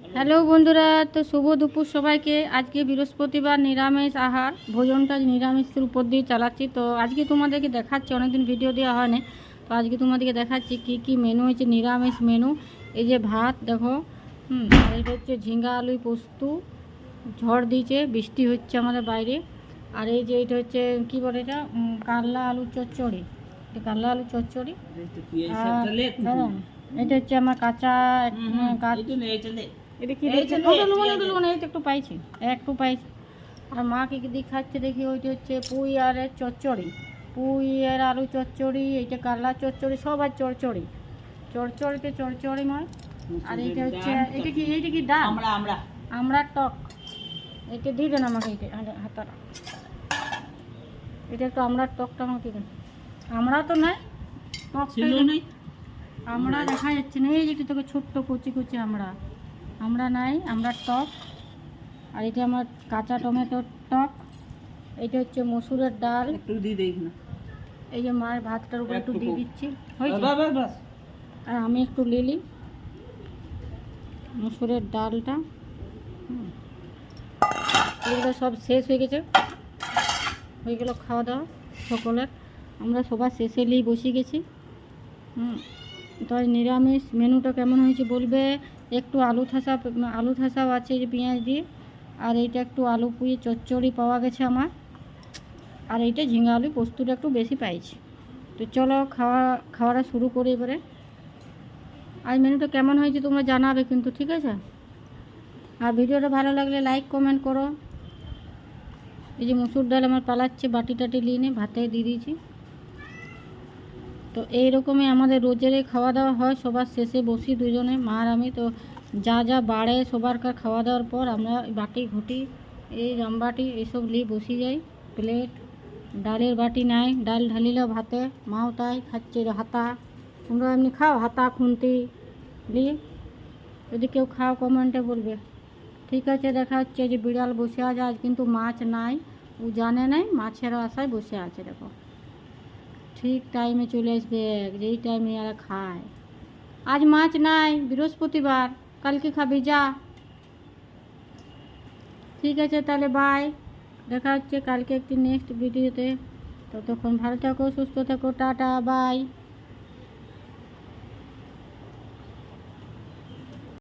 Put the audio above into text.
Hello বন্ধুরা তো শুভ দুপুর সবাইকে। আজকে বৃহস্পতিবার নিরামিষ আহার ভোজনটা নিরামিষের উপর দিয়ে চালাচ্ছি। তো আজকে তোমাদেরকে দেখাচ্ছি অনেকদিন ভিডিও দেওয়া হয়নি। তো আজকে তোমাদেরকে দেখাচ্ছি কি কি মেনু হয়েছে নিরামিষ মেনু এই যে ভাত দেখো হুম আর এটা হচ্ছে ঝিঙ্গা আলু পোস্ত ঝড় দিয়েছে বৃষ্টি হচ্ছে আমাদের বাইরে। আর এই যে এটা হচ্ছে কি বলে এটা? কারলা আলু চচ্চড়ি। কারলা আলু চচ্চড়ি। আর দাঁড়ান, এটা হচ্ছে আমার কাঁচ- এটা কি এই রয়েছে যে নে, ওটা লুবো না, পেঁয়াজ ওটা লুবো না, এই তো একটু পাইছি। একটু পাইছি। আর মা কি কি দেখাচ্ছে দেখি ওইটা হচ্ছে পুঁই আর এর চচ্চড়ি। পুঁই আর আলু চচ্চড়ি এইটা চচ্চড়ি সব আর ময়। আর এইটা হচ্ছে এটা কি এইটা কি ডাল? আমরা আমরা। আমরা টক। এটা দিয়ে দেন আমাকে এইটা হাতাটা এটা একটু আমরা টকটা আমাকে দেন। আমরা তো নাই টকটা ছিল নাই। আমরা দেখা যাচ্ছে না এই যে তোকে ছোট্ট কুচি কুচি আমরা আমরা নাই আমরা টক। আর এটা আমার কাঁচা টমেটোর টক এটা হচ্ছে মসুরের ডাল। একটু দিয়ে দেখ না এই যে মায়ের ভাতটার উপর একটু দিয়ে দিচ্ছি। আর আমি একটু লিলি মসুরের ডালটা। এগুলো সব শেষ হয়ে গেছে। হয়ে গেল খাওয়া দাওয়া সকলের। আমরা সবার শেষে নিয়ে বসে গেছি। হুম। তাই নিরামিষ মেনুটা কেমন হয়েছে বলবে? একটু আলু থাসা আলু থাসাও আছে যে পেঁয়াজ দিয়ে। আর এইটা একটু আলু পুয়ে চচ্চড়ি পাওয়া গেছে আমার। আর এইটা ঝিঙ্গা আলু পোস্তটা একটু বেশি পাইছি। তো চলো খাওয়া, খাওয়াটা শুরু করি এবারে। আর মেনুটা কেমন হয়েছে তোমরা জানাবে কিন্তু, ঠিক আছে? আর ভিডিওটা ভালো লাগলে লাইক কমেন্ট করো। এই যে মুসুর ডাল আমার পালাচ্ছে, বাটি টাটি নিয়ে ভাতে দিয়ে দিয়েছি। তো এইরকমই আমাদের রোজেরই খাওয়া দাওয়া হয়। সবার শেষে বসি দুজনে, মা আর আমি। তো যা যা বাড়ে সবারকার খাওয়া দাওয়ার পর আমরা বাটি, ঘুটি, এই রামবাটি এইসব নিয়ে বসি যাই। প্লেট, ডালের বাটি নাই, ডাল ঢালিলে ভাতে, মাও তাই খাচ্ছে হাতা। তোমরা এমনি খাও, হাতা, খুন্তি দিয়ে যদি কেউ খাও কমেন্টে বলবে। ঠিক আছে, দেখা হচ্ছে যে বিড়াল বসে আছে, আজ কিন্তু মাছ নাই। ও জানে নাই মাছের আশায় বসে আছে, দেখো। ঠিক টাইমে চলে আসবে, যেই টাইমে আর খায়। আজ মাছ নাই, বৃহস্পতিবার, কালকে খাবি, যা। ঠিক আছে, তাহলে বাই দেখা হচ্ছে কালকে একটি নেক্সট ভিডিওতে ততক্ষণ ভালো থাকো, সুস্থ থাকো, টাটা বাই